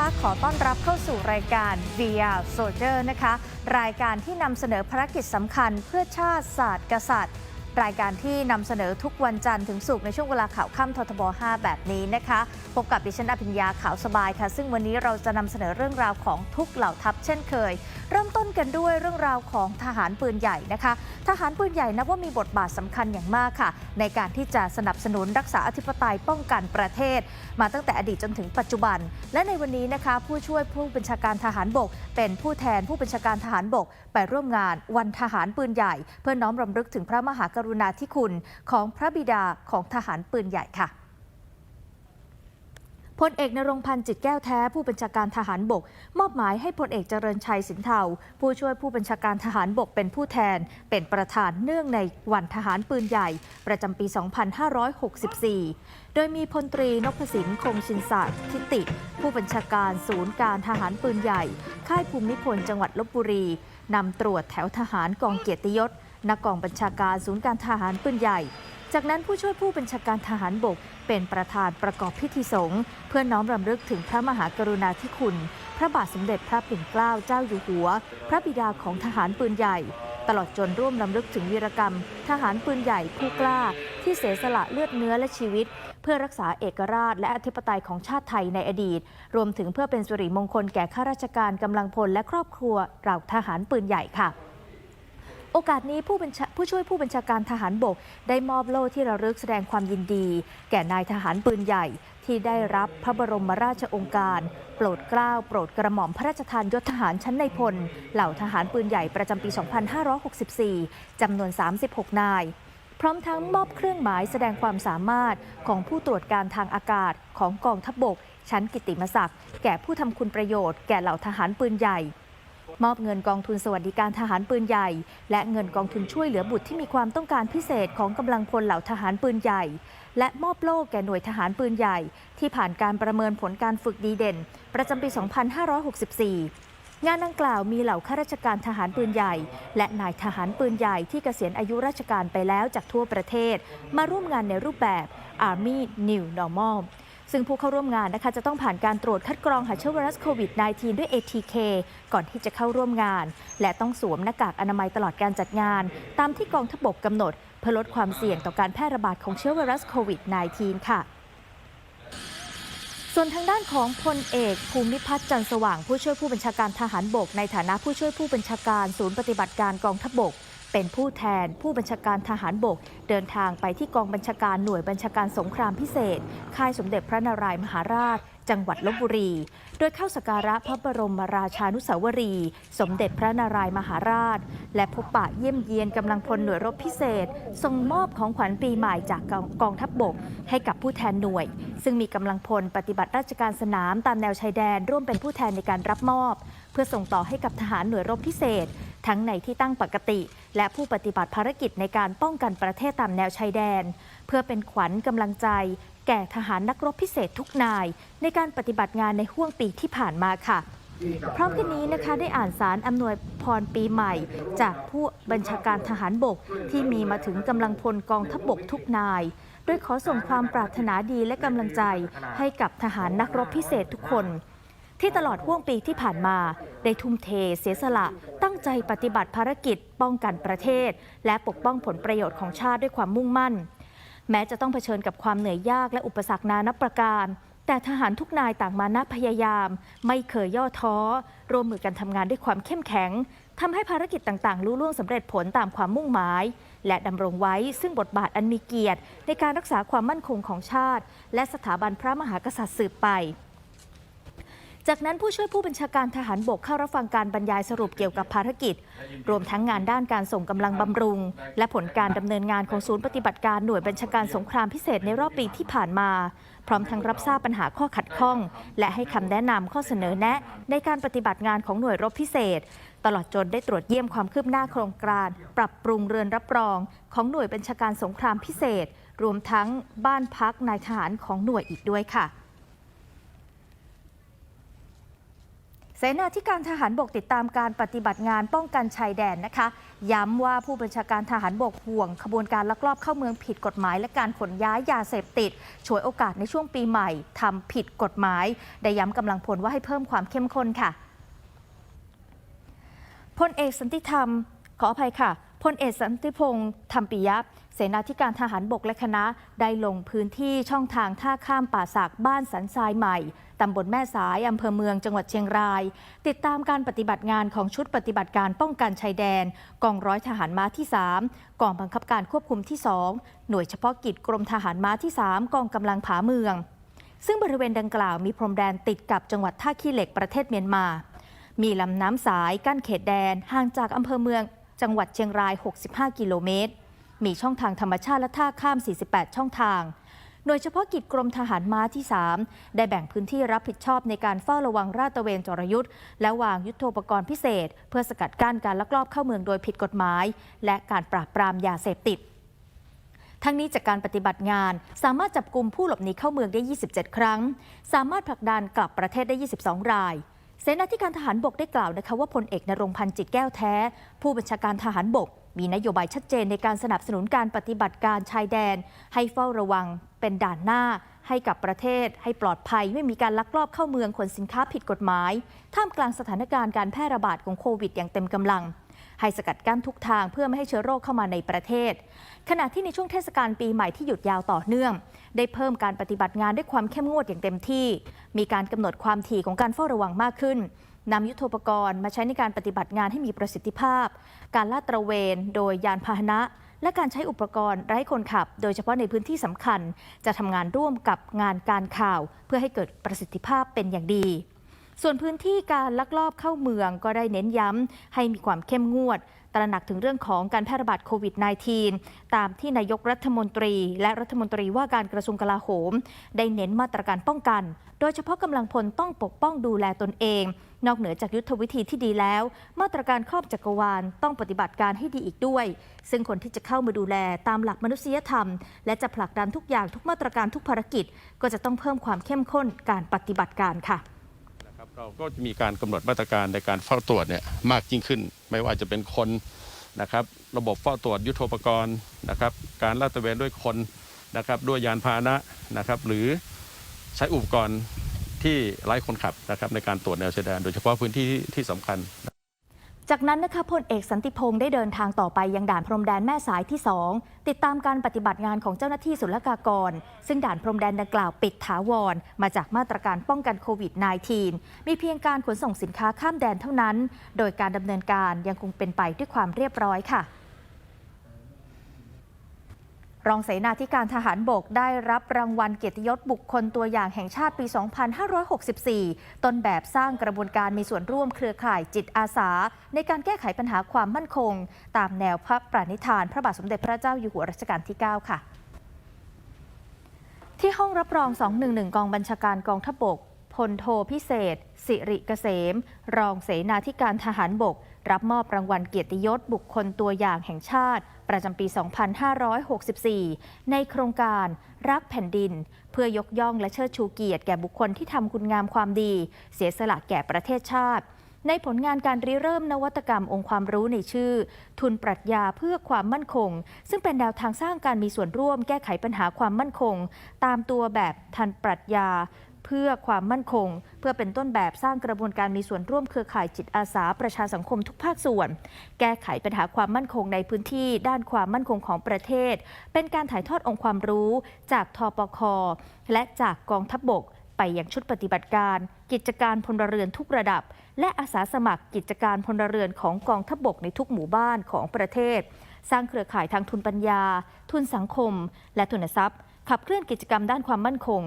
ขอต้อนรับเข้าสู่รายการ VR Soldier นะคะ รายการที่นำเสนอภารกิจสำคัญเพื่อชาติศาสตร์กษัตริย์ รายการที่นำเสนอทุกวันจันทร์ถึงศุกร์ในช่วงเวลาข่าวค่ำททบ 5 แบบนี้นะคะ พบกับดิฉันอภิญญาขาวสบายค่ะ ซึ่งวันนี้เราจะนำเสนอเรื่องราวของทุกเหล่าทัพเช่นเคย เริ่มต้นกันด้วยเรื่องราวของทหารปืนใหญ่นะคะ ทหารปืนใหญ่นับว่ามีบทบาทสำคัญอย่างมากค่ะ ในการที่จะสนับสนุนรักษาอธิปไตยป้องกันประเทศ มาตั้งแต่อดีตจนถึงปัจจุบัน และในวันนี้นะคะ ผู้ช่วยผู้บัญชาการทหารบก เป็นผู้แทนผู้บัญชาการทหารบก ไปร่วมงานวันทหารปืนใหญ่ เพื่อน้อมรำลึกถึงพระมหากรุณาธิคุณของพระบิดาของทหารปืนใหญ่ค่ะ พลเอกนรงพันธ์จิตแก้วแท้ผู้บัญชาการทหารบก มอบหมายให้พลเอกเจริญชัยสินเทาผู้ช่วยผู้บัญชาการทหารบกเป็นผู้แทน เป็นประธานเนื่องในวันทหารปืนใหญ่ ประจำปี 2564 โดยมีพลตรีนพสินคงชินศาสตร์ทิติ ผู้บัญชาการศูนย์การทหารปืนใหญ่ ค่ายภูมิพลจังหวัดลบบุรีนำตรวจแถวทหารกองเกียรติยศนักกองบัญชาการศูนย์การทหารปืนใหญ่ จากนั้นผู้ช่วยผู้บัญชาการทหารบก เป็นประธานประกอบพิธีสงฆ์เพื่อน้อมรำลึกถึงพระมหากรุณาธิคุณ พระบาทสมเด็จพระปิ่นเกล้าเจ้าอยู่หัว พระบิดาของทหารปืนใหญ่ ตลอดจนร่วมรำลึกถึงวีรกรรม ทหารปืนใหญ่ผู้กล้า ที่เสียสละเลือดเนื้อและชีวิต เพื่อรักษาเอกราชและอธิปไตยของชาติไทยในอดีต รวมถึงเพื่อเป็นสิริมงคลแก่ข้าราชการกำลังพลและครอบครัวเราทหารปืนใหญ่ค่ะ โอกาสนี้ผู้บัญชาผู้ช่วยผู้บัญชาการทหารบก ได้มอบโล่ที่ระลึกแสดงความยินดี แก่นายทหารปืนใหญ่ ที่ได้รับพระบรมราชองค์การ โปรดเกล้าโปรดกระหม่อมพระราชทานยศทหารชั้นในพล เหล่าทหารปืนใหญ่ประจำปี 2564 จำนวน 36 นาย พร้อมทั้งมอบเครื่องหมายแสดงความสามารถของผู้ตรวจการทางอากาศของกองทัพบบก ชั้นกิตติมศักดิ์แก่ผู้ทำคุณประโยชน์แก่เหล่าทหารปืนใหญ่ มอบเงินกองทุนสวัสดิการทหารปืนใหญ่ และเงินกองทุนช่วยเหลือบุตรที่มีความต้องการพิเศษของกำลังพลเหล่าทหารปืนใหญ่ และมอบโล่แก่หน่วยทหารปืนใหญ่ ที่ผ่านการประเมินผลการฝึกดีเด่น ประจำปี 2564งานดังกล่าวมีเหล่าข้าราชการทหารปืนใหญ่ และนายทหารปืนใหญ่ที่เกษียณอายุราชการไปแล้วจากทั่วประเทศ มาร่วมงานในรูปแบบ Army New Normal ซึ่งผู้เข้าร่วมงานนะคะจะต้องผ่านการตรวจคัดกรองหาเชื้อไวรัสโควิด -19 ด้วย ATK ก่อนที่จะเข้าร่วมงาน และต้องสวมหน้ากากอนามัยตลอดการจัดงาน ตามที่กองทบกกำหนด เพื่อลดความเสี่ยงต่อการแพร่ระบาดของเชื้อไวรัสโควิด -19 ค่ะส่วนทางด้านของพลเอก ภูมิพัฒน์จันสว่างผู้ช่วยผู้บัญชาการทหารบก ในฐานะผู้ช่วยผู้บัญชาการศูนย์ปฏิบัติการกองทพบก เป็นผู้แทนผู้บัญชาการทหารบก เดินทางไปที่กองบัญชาการหน่วยบัญชาการสงครามพิเศษ ค่ายสมเด็จพระนารายมหาราช จังหวัดลบบุรี โดยเข้าสักการะพระบรมราชานุสาวรี สมเด็จพระนารายมหาราช และพบปะเยี่ยมเยียนกำลังพลหน่วยรบพิเศษส่งมอบของขวัญปีใหม่จากกองทัพบบก ให้กับผู้แทนหน่วย ซึ่งมีกำลังพลปฏิบัติราชการสนามตามแนวชายแดน ร่วมเป็นผู้แทนในการรับมอบ เพื่อส่งต่อให้กับทหารหน่วยรบพิเศษ ทั้งในที่ตั้งปกติ และผู้ปฏิบัติภารกิจในการป้องกันประเทศตามแนวชายแดน เพื่อเป็นขวัญกำลังใจ แก่ทหารนักรบพิเศษทุกนาย ในการปฏิบัติงานในห่วงปีที่ผ่านมาค่ะพร้อมกันนี้นะคะได้อ่านสารอำนวยพรปีใหม่ จากผู้บัญชาการทหารบกที่มีมาถึงกำลังพลกองทัพบบกทุกนาย โดยขอส่งความปรารถนาดีและกำลังใจให้กับทหารนักรบพิเศษทุกคน ที่ตลอดห่วงปีที่ผ่านมา ได้ทุ่มเทเสียสละ ตั้งใจปฏิบัติภารกิจ ป้องกันประเทศ และปกป้องผลประโยชน์ของชาติด้วยความมุ่งมั่น แม้จะต้องเผชิญกับความเหนื่อยยากและอุปสรรคนานับประการ แต่ทหารทุกนายต่างมานะพยายาม ไม่เคยย่อท้อ ร่วมมือกันทำงานด้วยความเข้มแข็งทำให้ภารกิจต่างๆลุล่วงสำเร็จผลตามความมุ่งหมาย และดำรงไว้ซึ่งบทบาทอันมีเกียรติ ในการรักษาความมั่นคงของชาติ และสถาบันพระมหากษัตริย์สืบไป จากนั้นผู้ช่วยผู้บัญชาการทหารบกเข้ารับฟังการบรรยายสรุปเกี่ยวกับภารกิจ รวมทั้งงานด้านการส่งกำลังบำรุง และผลการดำเนินงานของศูนย์ปฏิบัติการหน่วยบัญชาการสงครามพิเศษในรอบปีที่ผ่านมา พร้อมทั้งรับทราบปัญหาข้อขัดข้อง และให้คำแนะนำข้อเสนอแนะ ในการปฏิบัติงานของหน่วยรบพิเศษ ตลอดจนได้ตรวจเยี่ยมความคืบหน้าโครงการ ปรับปรุงเรือนรับรอง ของหน่วยบัญชาการสงครามพิเศษ รวมทั้งบ้านพักนายทหารของหน่วยอีกด้วยค่ะ เสนาธิการทหารบกติดตามการปฏิบัติงานป้องกันชายแดนนะคะ ย้ำว่าผู้บัญชาการทหารบกห่วง ขบวนการลักลอบเข้าเมืองผิดกฎหมาย และการขนย้ายยาเสพติดฉวยโอกาสในช่วงปีใหม่ทำผิดกฎหมาย ได้ย้ำกำลังพลว่าให้เพิ่มความเข้มข้นค่ะพลเอกสันติธรรมขออภัยค่ะ พลเอกสันติพงษ์ธรรมปิยะเสนาธิการทหารบกและคณะได้ลงพื้นที่ช่องทางท่าข้ามป่าสักบ้านสันทรายใหม่ ตำบลแม่สายอำเภอเมืองจังหวัดเชียงราย ติดตามการปฏิบัติงานของชุดปฏิบัติการป้องกันชายแดน กองร้อยทหารม้าที่ 3 กองบังคับการควบคุมที่ 2 หน่วยเฉพาะกิจกรมทหารม้าที่ 3 กองกำลังผาเมือง ซึ่งบริเวณดังกล่าวมีพรมแดนติดกับจังหวัดท่าขี้เหล็กประเทศเมียนมา มีลำน้ำสายกั้นเขตแดนห่างจากอำเภอเมือง จังหวัดเชียงราย 65 กิโลเมตร มีช่องทางธรรมชาติและท่าข้าม 48 ช่องทางโดยเฉพาะกิจกรมทหารม้าที่ 3 ได้แบ่งพื้นที่รับผิดชอบในการเฝ้าระวังราดตระเวนจรยุทธ์และวางยุทโธปกรณ์พิเศษ เพื่อสกัดกั้นการลักลอบเข้าเมืองโดยผิดกฎหมาย และการปราบปรามยาเสพติดทั้งนี้จากการปฏิบัติงานสามารถจับกลุ่มผู้หลบหนีเข้าเมืองได้ 27 ครั้ง สามารถผลักดันกลับประเทศได้ 22 ราย เสนาธิการทหารบกได้กล่าวนะคะว่าพลเอกนรงพันธ์จิตแก้วแท้ ผู้บัญชาการทหารบก มีนโยบายชัดเจนในการสนับสนุนการปฏิบัติการชายแดน ให้เฝ้าระวังเป็นด่านหน้า ให้กับประเทศ ให้ปลอดภัยไม่มีการลักลอบเข้าเมืองขนสินค้าผิดกฎหมาย ท่ามกลางสถานการณ์การแพร่ระบาดของโควิดอย่างเต็มกำลัง ให้สกัดกั้นทุกทางเพื่อไม่ให้เชื้อโรคเข้ามาในประเทศ ขณะที่ในช่วงเทศกาลปีใหม่ที่หยุดยาวต่อเนื่อง ได้เพิ่มการปฏิบัติงานด้วยความเข้มงวดอย่างเต็มที่ มีการกำหนดความถี่ของการเฝ้าระวังมากขึ้นนำยุทโธปกรณ์มาใช้ในการปฏิบัติงานให้มีประสิทธิภาพ การลาดตระเวน โดยยานพาหนะ และการใช้อุปกรณ์ไร้คนขับ โดยเฉพาะในพื้นที่สำคัญ จะทำงานร่วมกับงานการข่าว เพื่อให้เกิดประสิทธิภาพเป็นอย่างดี ส่วนพื้นที่การลักลอบเข้าเมืองก็ได้เน้นย้ำให้มีความเข้มงวด ตระหนักถึงเรื่องของการแพร่ระบาดโควิด -19 ตามที่นายกรัฐมนตรี และรัฐมนตรีว่าการกระทรวงกลาโหม ได้เน้นมาตรการป้องกัน โดยเฉพาะกำลังพลต้องปกป้องดูแลตนเอง นอกเหนือจากยุทธวิธีที่ดีแล้ว มาตรการครอบจักรวาลต้องปฏิบัติการให้ดีอีกด้วย ซึ่งคนที่จะเข้ามาดูแลตามหลักมนุษยธรรม และจะผลักดันทุกอย่างทุกมาตรการทุกภารกิจ ก็จะต้องเพิ่มความเข้มข้นการปฏิบัติการค่ะ เราก็จะมีการกำหนดมาตรการในการเฝ้าตรวจเนี่ยมากยิ่งขึ้น ไม่ว่าจะเป็นคนนะครับ ระบบเฝ้าตรวจยุทโธปกรณ์นะครับ การลาดตระเวนด้วยคนนะครับ ด้วยยานพาหนะนะครับ หรือใช้อุปกรณ์ที่ไร้คนขับนะครับในการตรวจแนวชายแดนโดยเฉพาะพื้นที่ที่สำคัญ จากนั้นนะคะพลเอกสันติพงศ์ได้เดินทางต่อไปยังด่านพรมแดนแม่สายที่ 2 ติดตามการปฏิบัติงานของเจ้าหน้าที่ศุลกากร ซึ่งด่านพรมแดนดังกล่าวปิดถาวร มาจากมาตรการป้องกันโควิด -19 มีเพียงการขนส่งสินค้าข้ามแดนเท่านั้น โดยการดำเนินการยังคงเป็นไปด้วยความเรียบร้อยค่ะ รองเสนาธิการทหารบกได้รับรางวัลเกียรติยศบุคคลตัวอย่างแห่งชาติปี 2564 ต้นแบบสร้างกระบวนการมีส่วนร่วมเครือข่ายจิตอาสา ในการแก้ไขปัญหาความมั่นคง ตามแนวพระปรานิธาน พระบาทสมเด็จพระเจ้าอยู่หัวรัชกาลที่ 9 ค่ะ ที่ห้องรับรอง 211 กองบัญชาการกองทัพบกพลโทพิเศษ สิริเกษม รองเสนาธิการทหารบก รับมอบรางวัลเกียรติยศบุคคลตัวอย่างแห่งชาติ ประจำปี 2564 ในโครงการรักแผ่นดิน เพื่อยกย่องและเชิดชูเกียรติแก่บุคคลที่ทำคุณงามความดี เสียสละแก่ประเทศชาติ ในผลงานการริเริ่มนวัตกรรมองค์ความรู้ในชื่อ ทุนปรัชญาเพื่อความมั่นคง ซึ่งเป็นแนวทางสร้างการมีส่วนร่วมแก้ไขปัญหาความมั่นคง ตามตัวแบบทันปรัชญา พื่อความมั่นคง เพื่อเป็นต้นแบบสร้างกระบวนการมีส่วนร่วมเครือข่ายจิตอาสาประชาสังคมทุกภาคส่วน แก้ไขปัญหาความมั่นคงในพื้นที่ ด้านความมั่นคงของประเทศ เป็นการถ่ายทอดองค์ความรู้จากทปค และจากกองทัพบบกไปยังชุดปฏิบัติการ กิจการพลเรือนทุกระดับ และอาสาสมัครกิจการพลเรือนของกองทัพบบกในทุกหมู่บ้านของประเทศ สร้างเครือข่ายทางทุนปัญญา ทุนสังคม และทุนทรัพย์ ขับเคลื่อนกิจกรรมด้านความมั่นคง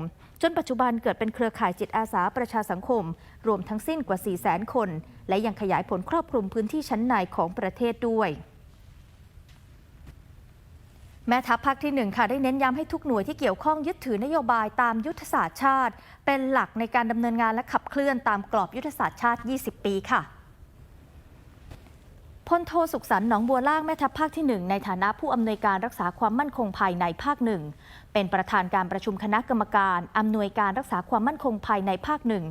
จนปัจจุบันเกิดเป็นเครือข่ายจิตอาสาประชาสังคม รวมทั้งสิ้นกว่า 4 0 0 0 0 0 คน และยังขยายผลครอบคลุมพื้นที่ชั้นในของประเทศด้วยแม่ทัพภาคที่หนึ่งค่ะ ได้เน้นย้ำให้ทุกหน่วยที่เกี่ยวข้องยึดถือนโยบายตามยุทธศาสตร์ชาติ เป็นหลักในการดำเนินงานและขับเคลื่อนตามกรอบยุทธศาสตร์ชาติ 20 ปีค่ะ พลโทสุขสันต์หนองบัวล่างแม่ทัพภาคที่หนึ่งในฐานะผู้อำนวยการรักษาความมั่นคงภายในภาคหนึ่งเป็นประธานการประชุมคณะกรรมการอำนวยการรักษาความมั่นคงภายในภาคหนึ่ง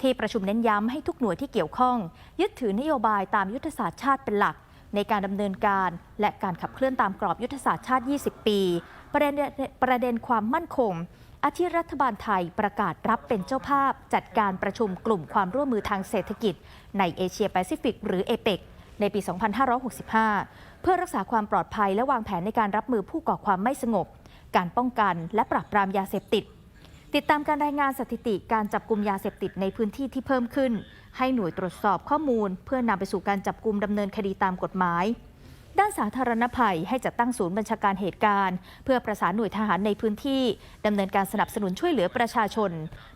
ที่ประชุมเน้นย้ำให้ทุกหน่วยที่เกี่ยวข้อง ยึดถือนโยบายตามยุทธศาสตร์ชาติเป็นหลัก ในการดำเนินการ และการขับเคลื่อนตามกรอบยุทธศาสตร์ชาติ 20 ปี ประเด็นประเด็นความมั่นคงอาทิรัฐบาลไทยประกาศรับเป็นเจ้าภาพ จัดการประชุมกลุ่มความร่วมมือทางเศรษฐกิจ ในเอเชียแปซิฟิกหรือเอเปก ในปี 2565 เพื่อรักษาความปลอดภัยและวางแผนในการรับมือผู้ก่อความไม่สงบ การป้องกันและปราบปรามยาเสพติด ติดตามการรายงานสถิติการจับกลุ่มยาเสพติดในพื้นที่ที่เพิ่มขึ้น ให้หน่วยตรวจสอบข้อมูล เพื่อนำไปสู่การจับกลุ่มดำเนินคดีตามกฎหมายด้านสาธารณภัยให้จัดตั้งศูนย์บัญชาการเหตุการณ์ เพื่อประสานหน่วยทหารในพื้นที่ดำเนินการสนับสนุนช่วยเหลือประชาชน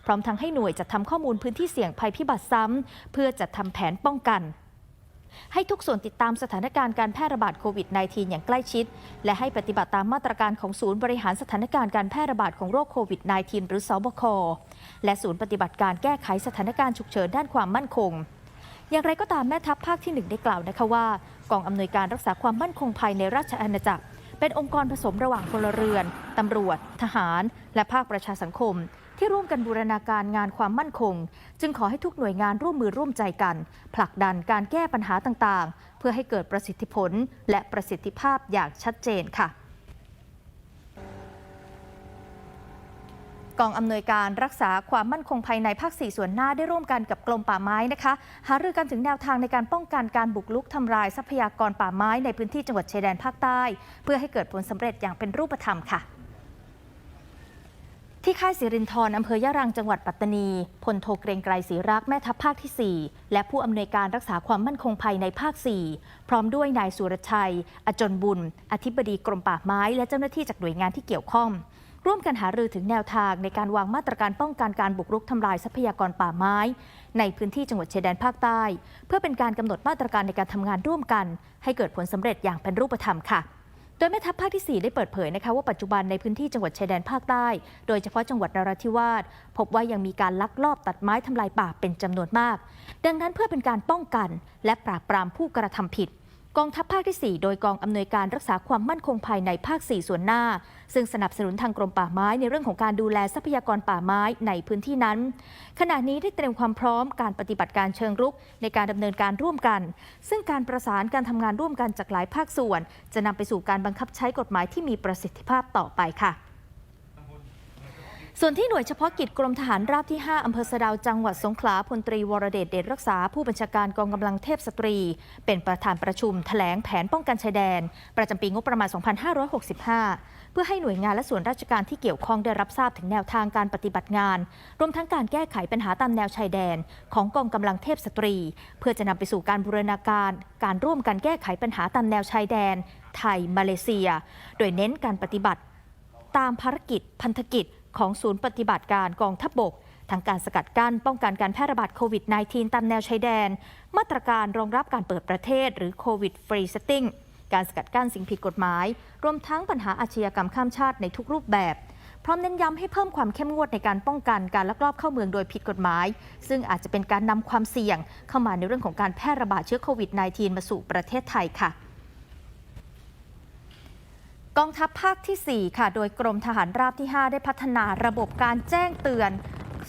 พร้อมทั้งให้หน่วยจัดทำข้อมูลพื้นที่เสี่ยงภัยพิบัติซ้ำเพื่อจัดทำแผนป้องกัน ให้ทุกส่วนติดตามสถานการณ์การแพร่ระบาดโควิด -19 อย่างใกล้ชิด และให้ปฏิบัติตามมาตรการของศูนย์บริหารสถานการณ์การแพร่ระบาดของโรคโควิด -19 หรือสบค และศูนย์ปฏิบัติการแก้ไขสถานการณ์ฉุกเฉินด้านความมั่นคงอย่างไรก็ตามแม่ทัพภาคที่หนึ่งได้กล่าวนะคะว่า กองอำนวยการรักษาความมั่นคงภายในราชอาณาจักร เป็นองค์กรผสมระหว่างพลเรือน ตำรวจ ทหาร และภาคประชาสังคม ที่ร่วมกันบูรณาการงานความมั่นคง จึงขอให้ทุกหน่วยงานร่วมมือร่วมใจกัน ผลักดันการแก้ปัญหาต่างๆ เพื่อให้เกิดประสิทธิผลและประสิทธิภาพอย่างชัดเจนค่ะกองอำนวยการรักษาความมั่นคงภายในภาค 4 ส่วนหน้าได้ร่วมกันกับกรมป่าไม้นะคะ หารือกันถึงแนวทางในการป้องกันการบุกรุกทำลายทรัพยากรป่าไม้ในพื้นที่จังหวัดชายแดนภาคใต้ เพื่อให้เกิดผลสำเร็จอย่างเป็นรูปธรรมค่ะ ที่ค่ายสิรินธรอำเภอยะรังจังหวัดปัตตานีพลโทเกรงไกรศรีรักแม่ทัพภาคที่ 4 และผู้อำนวยการรักษาความมั่นคงภายในภาค 4 พร้อมด้วยนายสุรชัย อจนบุญ อธิบดีกรมป่าไม้ และเจ้าหน้าที่จากหน่วยงานที่เกี่ยวข้อง ร่วมกันหารือถึงแนวทางในการวางมาตรการป้องกันการบุกรุกทำลายทรัพยากรป่าไม้ ในพื้นที่จังหวัดชายแดนภาคใต้ เพื่อเป็นการกำหนดมาตรการในการทำงานร่วมกัน ให้เกิดผลสำเร็จอย่างเป็นรูปธรรมค่ะ โดยแม่ทัพภาคที่ 4 ได้เปิดเผยนะคะว่าปัจจุบันในพื้นที่จังหวัดชายแดนภาคใต้ โดยเฉพาะจังหวัดนราธิวาสพบว่ายังมีการลักลอบตัดไม้ทำลายป่าเป็นจำนวนมาก ดังนั้นเพื่อเป็นการป้องกัน และปราบปรามผู้กระทำผิด กองทัพภาคที่ 4 โดยกองอำนวยการรักษาความมั่นคงภายในภาค 4 ส่วนหน้า ซึ่งสนับสนุนทางกรมป่าไม้ในเรื่องของการดูแลทรัพยากรป่าไม้ในพื้นที่นั้น ขณะนี้ได้เตรียมความพร้อมการปฏิบัติการเชิงรุกในการดำเนินการร่วมกัน ซึ่งการประสานการทำงานร่วมกันจากหลายภาคส่วน จะนำไปสู่การบังคับใช้กฎหมายที่มีประสิทธิภาพต่อไปค่ะ ส่วนที่หน่วยเฉพาะกิจกรมทหารราบที่ 5 อำเภอสะดาวจังหวัดสงขลาพลตรีวรเดชเดชรักษาผู้บัญชาการกองกำลังเทพสตรี เป็นประธานประชุมแถลงแผนป้องกันชายแดน ประจำปีงบประมาณ 2565 เพื่อให้หน่วยงานและส่วนราชการที่เกี่ยวข้องได้รับทราบถึงแนวทางการปฏิบัติงาน รวมทั้งการแก้ไขปัญหาตามแนวชายแดน ของกองกำลังเทพสตรี เพื่อจะนำไปสู่การบูรณาการ การร่วมกันแก้ไขปัญหาตามแนวชายแดน ไทยมาเลเซีย โดยเน้นการปฏิบัติ ตามภารกิจ พันธกิจ ของศูนย์ปฏิบัติการกองทัพบบกทั้งการสกัดกั้นป้องกันการแพร่ระบาดโควิด -19 ตามแนวชายแดน มาตรการรองรับการเปิดประเทศ หรือโควิดฟรีเซตติ้งการสกัดกั้นสิ่งผิดกฎหมาย รวมทั้งปัญหาอาชญากรรมข้ามชาติในทุกรูปแบบ พร้อมเน้นย้ำให้เพิ่มความเข้มงวดในการป้องกันการลักลอบเข้าเมืองโดยผิดกฎหมาย ซึ่งอาจจะเป็นการนำความเสี่ยงเข้ามาในเรื่องของการแพร่ระบาดเชื้อโควิด -19 มาสู่ประเทศไทยค่ะ กองทัพภาคที่ 4 ค่ะ โดยกรมทหารราบที่ 5 ได้พัฒนาระบบการแจ้งเตือน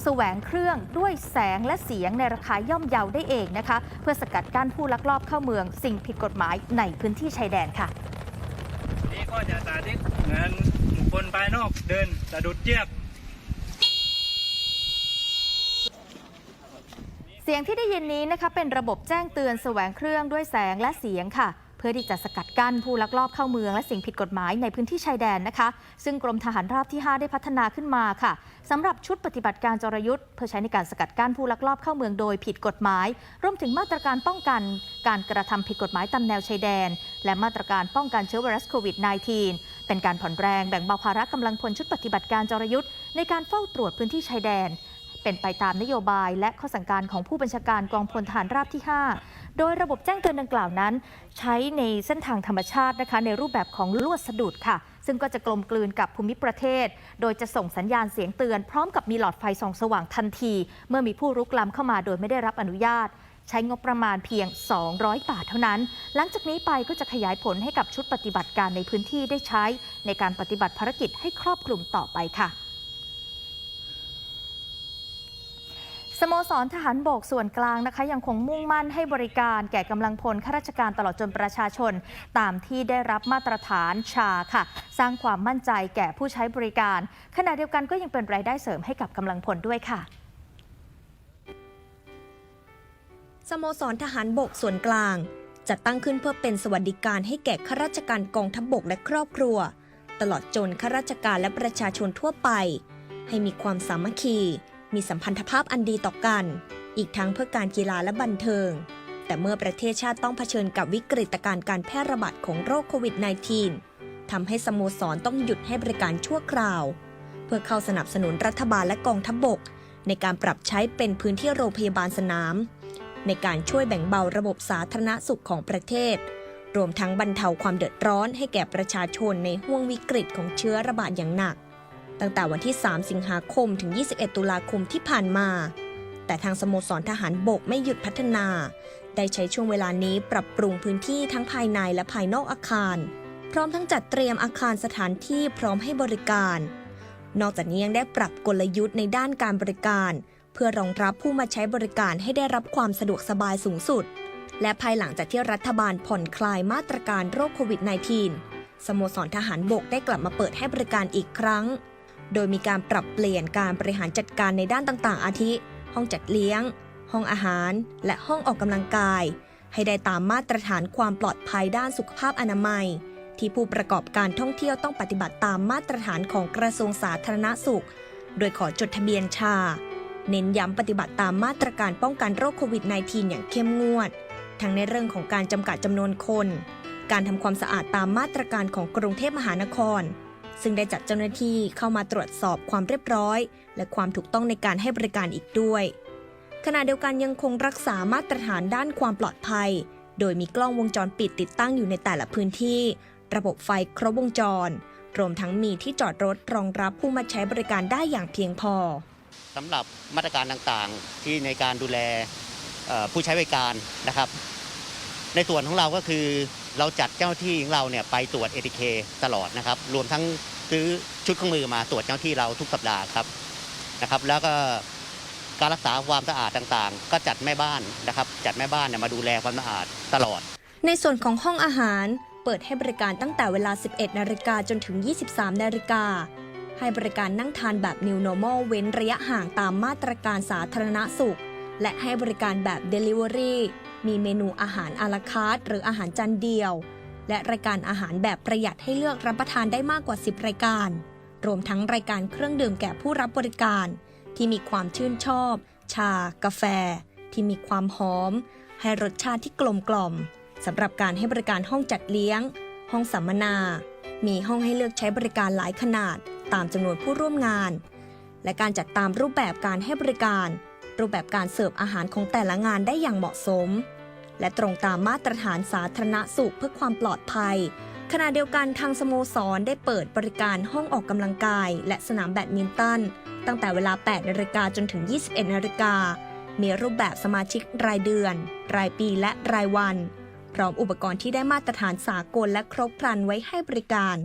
แสวงเครื่องด้วยแสงและเสียงในราคาย่อมเยาได้เองนะคะ เพื่อสกัดกั้นผู้ลักลอบเข้าเมือง สิ่งผิดกฎหมายในพื้นที่ชายแดนค่ะ นี่ก็จะสาธิตงานบุคคลภายนอกเดินสะดุดเชือกเสียงที่ได้ยินนี้นะคะเป็นระบบแจ้งเตือนแสวงเครื่องด้วยแสงและเสียงค่ะเพื่อที่จะสกัดกั้นผู้ลักลอบเข้าเมืองและสิ่งผิดกฎหมายในพื้นที่ชายแดนนะคะ ซึ่งกรมทหารราบที่ 5 ได้พัฒนาขึ้นมาค่ะสำหรับชุดปฏิบัติการจรยุทธ์เพื่อใช้ในการสกัดกั้นผู้ลักลอบเข้าเมืองโดยผิดกฎหมาย รวมถึงมาตรการป้องกันการกระทำผิดกฎหมายตามแนวชายแดน และมาตรการป้องกันเชื้อไวรัสโควิด -19 เป็นการผ่อนแรงแบ่งเบาภาระกำลังพลชุดปฏิบัติการจรยุทธ์ในการเฝ้าตรวจพื้นที่ชายแดน เป็นไปตามนโยบายและข้อสั่งการของผู้บัญชาการกองพลทหารราบที่ 5 โดยระบบแจ้งเตือนดังกล่าวนั้น ใช้ในเส้นทางธรรมชาตินะคะในรูปแบบของลวดสะดุดค่ะ ซึ่งก็จะกลมกลืนกับภูมิประเทศ โดยจะส่งสัญญาณเสียงเตือน พร้อมกับมีหลอดไฟส่องสว่างทันที เมื่อมีผู้รุกล้ำเข้ามาโดยไม่ได้รับอนุญาตใช้งบประมาณเพียง 200 บาทเท่านั้น หลังจากนี้ไปก็จะขยายผลให้กับชุดปฏิบัติการในพื้นที่ได้ใช้ ในการปฏิบัติภารกิจให้ครอบคลุมต่อไปค่ะ สโมสรทหารบกส่วนกลางนะคะ ยังคงมุ่งมั่นให้บริการแก่กำลังพลข้าราชการตลอดจนประชาชน ตามที่ได้รับมาตรฐานชาค่ะ สร้างความมั่นใจแก่ผู้ใช้บริการ ขณะเดียวกันก็ยังเป็นรายได้เสริมให้กับกำลังพลด้วยค่ะสโมสรทหารบกส่วนกลาง จัดตั้งขึ้นเพื่อเป็นสวัสดิการให้แก่ข้าราชการกองทัพบบกและครอบครัว ตลอดจนข้าราชการและประชาชนทั่วไป ให้มีความสามัคคี มีสัมพันธภาพอันดีต่อกัน อีกทั้งเพื่อการกีฬาและบันเทิง แต่เมื่อประเทศชาติต้องเผชิญกับวิกฤตการณ์การแพร่ระบาดของโรคโควิด -19 ทำให้สโมสรต้องหยุดให้บริการชั่วคราว เพื่อเข้าสนับสนุนรัฐบาลและกองทัพบบก ในการปรับใช้เป็นพื้นที่โรงพยาบาลสนาม ในการช่วยแบ่งเบาระบบสาธารณสุขของประเทศ รวมทั้งบรรเทาความเดือดร้อนให้แก่ประชาชนในห่วงวิกฤตของเชื้อระบาดอย่างหนัก ตั้งแต่วันที่ 3 สิงหาคมถึง 21 ตุลาคมที่ผ่านมา แต่ทางสโมสรทหารบกไม่หยุดพัฒนา ได้ใช้ช่วงเวลานี้ปรับปรุงพื้นที่ทั้งภายในและภายนอกอาคาร พร้อมทั้งจัดเตรียมอาคารสถานที่พร้อมให้บริการ นอกจากนี้ยังได้ปรับกลยุทธ์ในด้านการบริการ เพื่อรองรับผู้มาใช้บริการให้ได้รับความสะดวกสบายสูงสุด และภายหลังจากที่รัฐบาลผ่อนคลายมาตรการโรคโควิด -19 สโมสรทหารบกได้กลับมาเปิดให้บริการอีกครั้ง โดยมีการปรับเปลี่ยนการบริหารจัดการในด้านต่างๆ อาทิ ห้องจัดเลี้ยง ห้องอาหาร และห้องออกกำลังกาย ให้ได้ตามมาตรฐานความปลอดภัยด้านสุขภาพอนามัย ที่ผู้ประกอบการท่องเที่ยวต้องปฏิบัติตามมาตรฐานของกระทรวงสาธารณสุข โดยขอจดทะเบียนชา เน้นย้ำปฏิบัติตามมาตรการป้องกันโรคโควิด -19 อย่างเข้มงวด ทั้งในเรื่องของการจำกัดจำนวนคน การทำความสะอาดตามมาตรการของกรุงเทพมหานคร ซึ่งได้จัดเจ้าหน้าที่เข้ามาตรวจสอบความเรียบร้อย และความถูกต้องในการให้บริการอีกด้วย ขณะเดียวกันยังคงรักษามาตรฐานด้านความปลอดภัย โดยมีกล้องวงจรปิดติดตั้งอยู่ในแต่ละพื้นที่ ระบบไฟครบวงจร รวมทั้งมีที่จอดรถรองรับผู้มาใช้บริการได้อย่างเพียงพอสำหรับมาตรการต่างๆ ที่ในการดูแลผู้ใช้บริการนะครับ ในส่วนของเราก็คือ เราจัดเจ้าที่ของเราเนี่ยไปตรวจ ATK ตลอดนะครับ รวมทั้งซื้อชุดเครื่องมือมาตรวจเจ้าหน้าที่เราทุกสัปดาห์ครับนะครับ แล้วก็การรักษาความสะอาดต่างๆ ก็จัดแม่บ้านนะครับ จัดแม่บ้านเนี่ยมาดูแลความสะอาดตลอด ในส่วนของห้องอาหารเปิดให้บริการตั้งแต่เวลา 11 นาฬิกาจนถึง 23 นาฬิกา ให้บริการนั่งทานแบบ New Normal เว้นระยะห่างตามมาตรการสาธารณสุข และให้บริการแบบ Delivery มีเมนูอาหารอาราคาร์ทหรืออาหารจานเดียว และรายการอาหารแบบประหยัดให้เลือกรับประทานได้มากกว่า 10 รายการ รวมทั้งรายการเครื่องดื่มแก่ผู้รับบริการ ที่มีความชื่นชอบ ชา กาแฟ ที่มีความหอม ให้รสชาติที่กลมกล่อมสำหรับการให้บริการห้องจัดเลี้ยง ห้องสัมมนา มีห้องให้เลือกใช้บริการหลายขนาด ตามจำนวนผู้ร่วมงาน และการจัดตามรูปแบบการให้บริการ รูปแบบการเสิร์ฟอาหารของแต่ละงานได้อย่างเหมาะสม และตรงตามมาตรฐานสาธารณสุขเพื่อความปลอดภัย ขณะเดียวกันทางสโมสรได้เปิดบริการห้องออกกำลังกาย และสนามแบดมินตัน ตั้งแต่เวลา 8นาฬิกาจนถึง 21นาฬิกา มีรูปแบบสมาชิกรายเดือน รายปีและรายวัน พร้อมอุปกรณ์ที่ได้มาตรฐานสากลและครบครันไว้ให้บริการ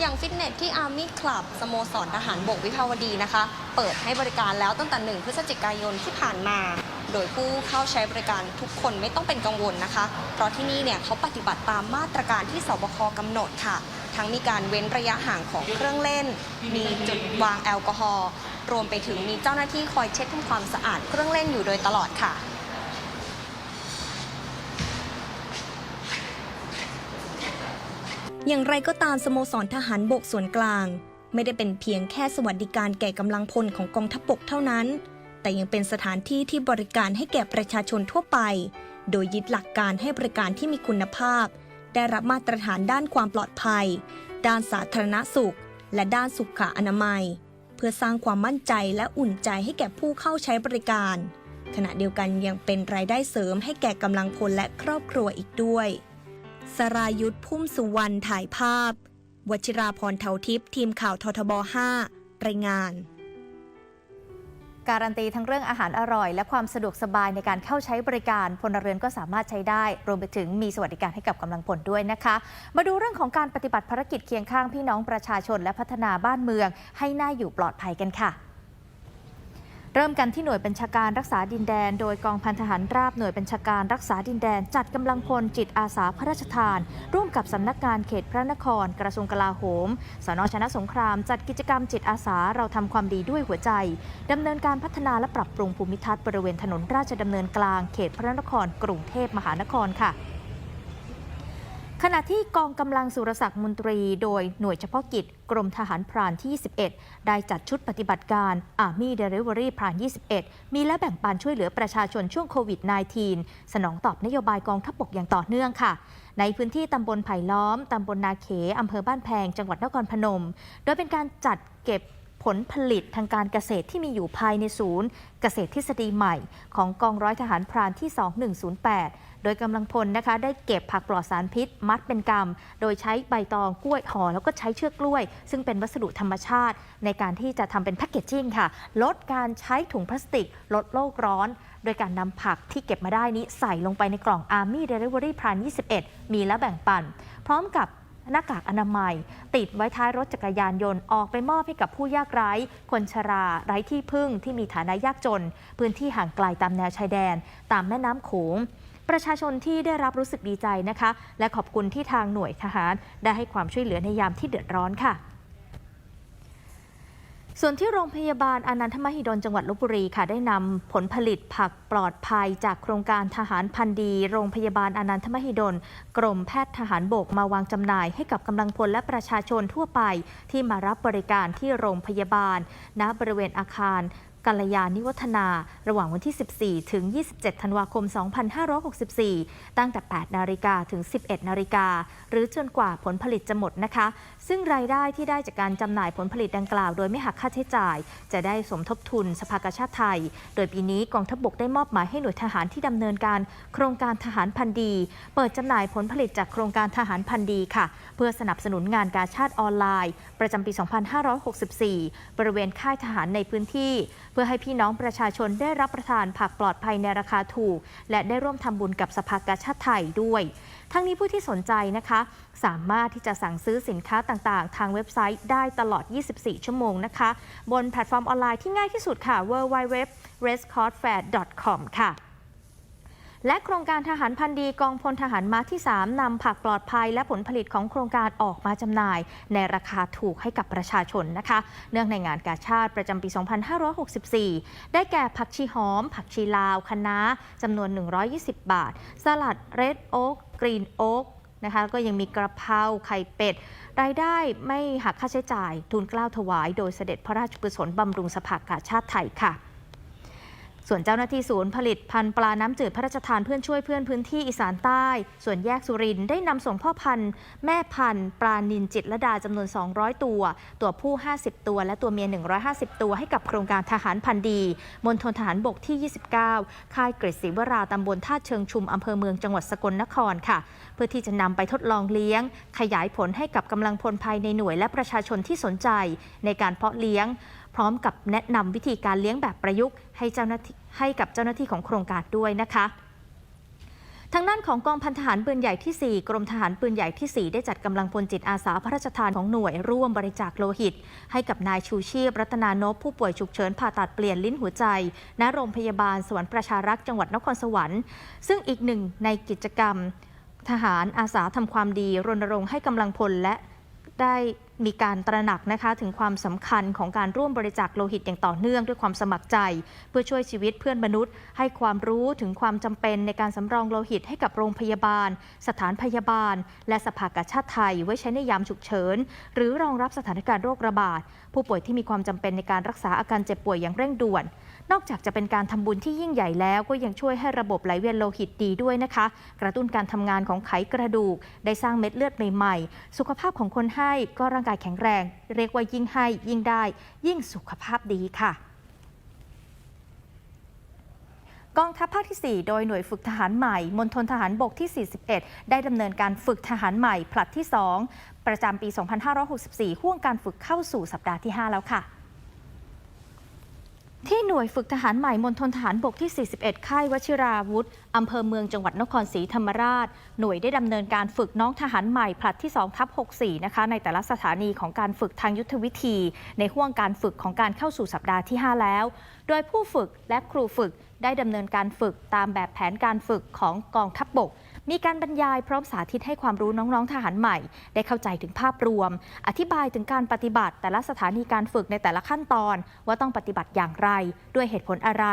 อย่างฟิตเนสที่ Army Club สโมสรทหารบกวิภาวดีนะคะ เปิดให้บริการแล้วตั้งแต่ 1 พฤศจิกายนที่ผ่านมา โดยผู้เข้าใช้บริการทุกคนไม่ต้องเป็นกังวลนะคะ เพราะที่นี่เนี่ยเขาปฏิบัติตามมาตรการที่สบคกำหนดค่ะ ทั้งมีการเว้นระยะห่างของเครื่องเล่น มีจุดวางแอลกอฮอล์รวมไปถึงมีเจ้าหน้าที่คอยเช็ดทำความสะอาดเครื่องเล่นอยู่โดยตลอดค่ะ อย่างไรก็ตามสโมสรทหารบกส่วนกลาง ไม่ได้เป็นเพียงแค่สวัสดิการแก่กำลังพลของกองทัพบกเท่านั้น แต่ยังเป็นสถานที่ที่บริการให้แก่ประชาชนทั่วไป โดยยึดหลักการให้บริการที่มีคุณภาพ ได้รับมาตรฐานด้านความปลอดภัย ด้านสาธารณสุข และด้านสุขอนามัย เพื่อสร้างความมั่นใจและอุ่นใจให้แก่ผู้เข้าใช้บริการ ขณะเดียวกันยังเป็นรายได้เสริมให้แก่กำลังพลและครอบครัวอีกด้วย สรายุทธพุ่มสุวรรณถ่ายภาพ วชิราพรเทาทิพย์ทีมข่าวททบ 5 รายงาน การันตีทั้งเรื่องอาหารอร่อย และความสะดวกสบายในการเข้าใช้บริการพลเรือนก็สามารถใช้ได้ รวมไปถึงมีสวัสดิการให้กับกำลังพลด้วยนะคะ มาดูเรื่องของการปฏิบัติภารกิจเคียงข้างพี่น้องประชาชนและพัฒนาบ้านเมือง ให้น่าอยู่ปลอดภัยกันค่ะ เริ่มกันที่หน่วยบัญชาการรักษาดินแดน โดยกองพันทหารราบหน่วยบัญชาการรักษาดินแดน จัดกำลังพลจิตอาสาพระราชทาน ร่วมกับสำนักงานเขตพระนคร กระทรวงกลาโหมสนชนะสงคราม จัดกิจกรรมจิตอาสาเราทำความดีด้วยหัวใจดำเนินการพัฒนาและปรับปรุงภูมิทัศน์บริเวณถนนราชดำเนินกลางเขตพระนคร กรุงเทพมหานครค่ะ ขณะที่กองกำลังสุรศักดิ์มนตรี โดยหน่วยเฉพาะกิจ กรมทหารพรานที่ 21 ได้จัดชุดปฏิบัติการ Army Delivery พราน 21 มีและแบ่งปันช่วยเหลือประชาชนช่วงโควิด -19 สนองตอบนโยบายกองทัพบกอย่างต่อเนื่องค่ะ ในพื้นที่ตำบลไผ่ล้อม ตำบลนาเขอำเภอบ้านแพง จังหวัดนครพนม โดยเป็นการจัดเก็บ ผลผลิตทางการเกษตรที่มีอยู่ภายในศูนย์ เกษตรทฤษฎีใหม่ ของกองร้อยทหารพรานที่ 2108 โดยกำลังพลนะคะ ได้เก็บผักปลอดสารพิษ มัดเป็นกำโดยใช้ใบตองกล้วยห่อแล้วก็ใช้เชือกกล้วย ซึ่งเป็นวัสดุธรรมชาติ ในการที่จะทำเป็นแพคเกจจิ้งค่ะ ลดการใช้ถุงพลาสติก ลดโลกร้อน โดยการนำผักที่เก็บมาได้นี้ใส่ลงไปในกล่อง Army Delivery Plan 21 มีและแบ่งปัน พร้อมกับ หน้ากากอนามัย ติดไว้ท้ายรถจักรยานยนต์ออกไปมอบให้กับผู้ยากไร้ คนชรา ไร้ที่พึ่งที่มีฐานะยากจน พื้นที่ห่างไกลตามแนวชายแดน ตามแม่น้ำโขงประชาชนที่ได้รับรู้สึกดีใจนะคะ และขอบคุณที่ทางหน่วยทหาร ได้ให้ความช่วยเหลือในยามที่เดือดร้อนค่ะ ส่วนที่โรงพยาบาลอนันทมหิดลจังหวัดลบบุรีค่ะได้นำผลผลิตผักปลอดภัยจากโครงการทหารพันธีโรงพยาบาลอนันทมหิดล กรมแพทย์ทหารบกมาวางจำหน่ายให้กับกำลังพลและประชาชนทั่วไป ที่มารับบริการที่โรงพยาบาล ณบริเวณอาคาร กัลยาณิวัฒนา ระหว่างวันที่ 14 ถึง 27 ธันวาคม 2564 ตั้งแต่ 8 นาฬิกาถึง 11 นาฬิกา หรือจนกว่าผลผลิตจะหมดนะคะ ซึ่งรายได้ที่ได้จากการจำหน่ายผลผลิตดังกล่าว โดยไม่หักค่าใช้จ่าย จะได้สมทบทุนสภากาชาติไทย โดยปีนี้กองทัพบบกได้มอบหมายให้หน่วยทหารที่ดำเนินการ โครงการทหารพันธีเปิดจำหน่ายผลผลิตจากโครงการทหารพันธีค่ะ เพื่อสนับสนุนงานกาชาติออนไลน์ ประจำปี 2564 บริเวณค่ายทหารในพื้นที่พื่อให้พี่น้องประชาชนได้รับประทานผักปลอดภัยในราคาถูก และได้ร่วมทำบุญกับสภากาชาติไทยด้วย ทั้งนี้ผู้ที่สนใจนะคะ สามารถที่จะสั่งซื้อสินค้าต่างๆ ทางเว็บไซต์ได้ตลอด 24 ชั่วโมงนะคะ บนแพลตฟอร์มออนไลน์ที่ง่ายที่สุดค่ะ www.rescordfair.com ค่ะ และโครงการทหารพันธ์ดีกองพลทหารม้าที่ 3 นำผักปลอดภัยและผลผลิตของโครงการออกมาจำหน่าย ในราคาถูกให้กับประชาชนนะคะ เนื่องในงานกาชาติประจำปี 2564 ได้แก่ผักชีหอม ผักชีลาวคะน้าจำนวน 120 บาท สลัดเรดโอ๊กกรีนโอ๊กนะคะก็ยังมีกระเพราไข่เป็ด รายได้ไม่หักค่าใช้จ่าย ทุนกล้าวถวาย โดยเสด็จพระราชกุศลบำรุงสภากาชาติไทยค่ะ ส่วนเจ้าหน้าที่ศูนย์ผลิตพันธุ์ปลาน้ำจืดพระราชทานเพื่อนช่วยเพื่อนพื้นที่อีสานใต้ ส่วนแยกสุรินได้นำส่งพ่อพันธุ์ แม่พันธุ์ ปลานินจิตรลดาจำนวน 200 ตัว ตัวผู้ 50 ตัว และตัวเมีย 150 ตัวให้กับโครงการทหารพันธุ์ดีมณฑลทหารบกที่ 29 ค่ายกรดศรีวราตำบลท่าเชิงชุมอำเภอเมืองจังหวัดสกลนครค่ะ เพื่อที่จะนำไปทดลองเลี้ยง ขยายผลให้กับกำลังพลภายในหน่วยและประชาชนที่สนใจ ในการเพาะเลี้ยง พร้อมกับแนะนำวิธีการเลี้ยงแบบประยุกต์ให้เจ้าหน้าที่ให้กับเจ้าหน้าที่ของโครงการด้วยนะคะทางด้านของกองพันทหารปืนใหญ่ที่ 4 กรมทหารปืนใหญ่ที่ 4 ได้จัดกำลังพลจิตอาสาพระราชทานของหน่วยร่วมบริจาคโลหิต ให้กับนายชูชีพ รัตนานพผู้ป่วยฉุกเฉินผ่าตัดเปลี่ยนลิ้นหัวใจ ณ โรงพยาบาลสวรรค์ประชารักษ์จังหวัดนครสวรรค์ ซึ่งอีกหนึ่งในกิจกรรม ทหารอาสาทำความดีรณรงค์ให้กำลังพลและได้ มีการตระหนักนะคะถึงความสำคัญของการร่วมบริจาคโลหิตอย่างต่อเนื่องด้วยความสมัครใจ เพื่อช่วยชีวิตเพื่อนมนุษย์ ให้ความรู้ถึงความจำเป็นในการสำรองโลหิตให้กับโรงพยาบาล สถานพยาบาล และสภากาชาติไทย ไว้ใช้ในยามฉุกเฉิน หรือรองรับสถานการณ์โรคระบาด ผู้ป่วยที่มีความจำเป็นในการรักษาอาการเจ็บป่วยอย่างเร่งด่วน นอกจากจะเป็นการทำบุญที่ยิ่งใหญ่แล้วก็ยังช่วยให้ระบบไหลเวียนโลหิตดีด้วยนะคะ กระตุ้นการทำงานของไขกระดูก ได้สร้างเม็ดเลือดใหม่ๆ สุขภาพของคนให้ก็ร่างกายแข็งแรง เรียกว่ายิ่งให้ยิ่งได้ ยิ่งสุขภาพดีค่ะกองทัพภาคที่ 4 โดยหน่วยฝึกทหารใหม่ มณฑลทหารบกที่ 41 ได้ดำเนินการฝึกทหารใหม่ผลัดที่ 2 ประจำปี 2564 ห่วงการฝึกเข้าสู่สัปดาห์ที่ 5 แล้วค่ะ ที่หน่วยฝึกทหารใหม่มณฑลทหารบกที่ 41 ค่ายวชิราวุธ อำเภอเมืองจังหวัดนครศรีธรรมราช หน่วยได้ดำเนินการฝึกน้องทหารใหม่ผลัดที่2ทับ64 นะคะ ในแต่ละสถานีของการฝึกทางยุทธวิธี ในห่วงการฝึกของการเข้าสู่สัปดาห์ที่ 5 แล้ว โดยผู้ฝึกและครูฝึกได้ดำเนินการฝึกตามแบบแผนการฝึกของกองทัพบบก มีการบรรยายพร้อมสาธิตให้ความรู้น้องๆทหารใหม่ ได้เข้าใจถึงภาพรวม อธิบายถึงการปฏิบัติ แต่ละสถานีการฝึกในแต่ละขั้นตอน ว่าต้องปฏิบัติอย่างไร ด้วยเหตุผลอะไร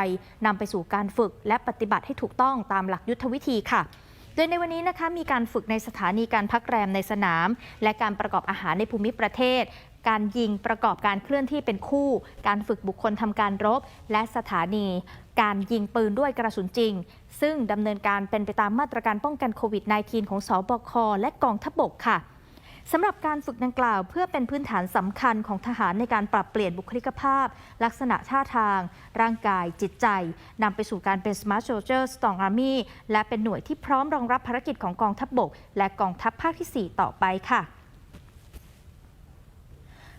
นำไปสู่การฝึกและปฏิบัติให้ถูกต้องตามหลักยุทธวิธีค่ะโดยในวันนี้นะคะมีการฝึกในสถานีการพักแรมในสนาม และการประกอบอาหารในภูมิประเทศ การยิงประกอบการเคลื่อนที่เป็นคู่ การฝึกบุคคลทำการรบ และสถานี การยิงปืนด้วยกระสุนจริง ซึ่งดำเนินการเป็นไปตามมาตรการป้องกันโควิด -19 ของสบคและกองทัพบกค่ะสำหรับการฝึกดังกล่าวเพื่อเป็นพื้นฐานสำคัญของทหารในการปรับเปลี่ยนบุคลิกภาพ ลักษณะท่าทาง ร่างกาย จิตใจนำไปสู่การเป็น Smart Soldier Strong Army และเป็นหน่วยที่พร้อมรองรับภารกิจของกองทัพบกและกองทัพภาคที่ 4 ต่อไปค่ะ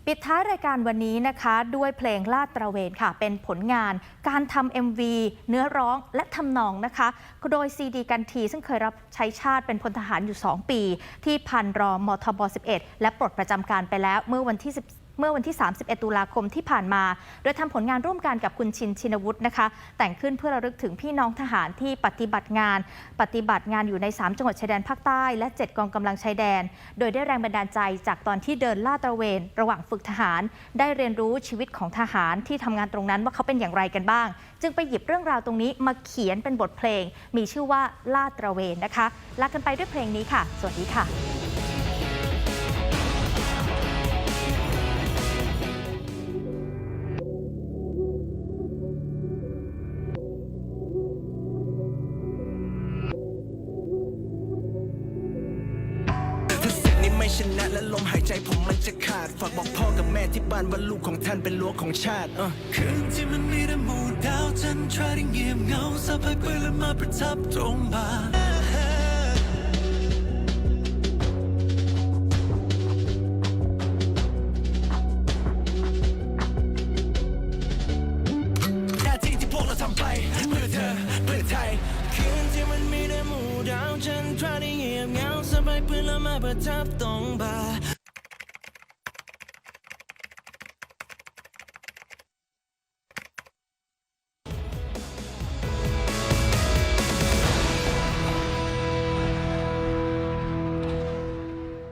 ปิดท้ายรายการวันนี้นะคะ ด้วยเพลงลาดตระเวนค่ะ เป็นผลงานการทำ MV เนื้อร้องและทำนองนะคะ โดยซีดีกันที ซึ่งเคยรับใช้ชาติเป็นพลทหารอยู่ 2 ปี ที่พันรอมทบ 11 และปลดประจำการไปแล้วเมื่อวันที่10 เมื่อวันที่ 31 ตุลาคมที่ผ่านมา โดยทำผลงานร่วมกันกับคุณชินชินวุฒินะคะ แต่งขึ้นเพื่อระลึกถึงพี่น้องทหารที่ปฏิบัติงาน ปฏิบัติงานอยู่ใน 3 จังหวัดชายแดนภาคใต้ และ 7 กองกำลังชายแดน โดยได้แรงบันดาลใจจากตอนที่เดินลาดตระเวน ระหว่างฝึกทหาร ได้เรียนรู้ชีวิตของทหารที่ทำงานตรงนั้นว่าเขาเป็นอย่างไรกันบ้าง จึงไปหยิบเรื่องราวตรงนี้มาเขียนเป็นบทเพลง มีชื่อว่าลาดตระเวนนะคะลากันไปด้วยเพลงนี้ค่ะ สวัสดีค่ะ ไม่ชนะและลมหายใจผมมันจะขาด ฝากบอกพ่อกับแม่ที่บ้านว่าลูกของท่านเป็นรั้วของชาติคืนที่มันมีแต่หมู่ดาวจันทราที่เงียบเหงาสะพายปืนและมาประทับตรงบ่า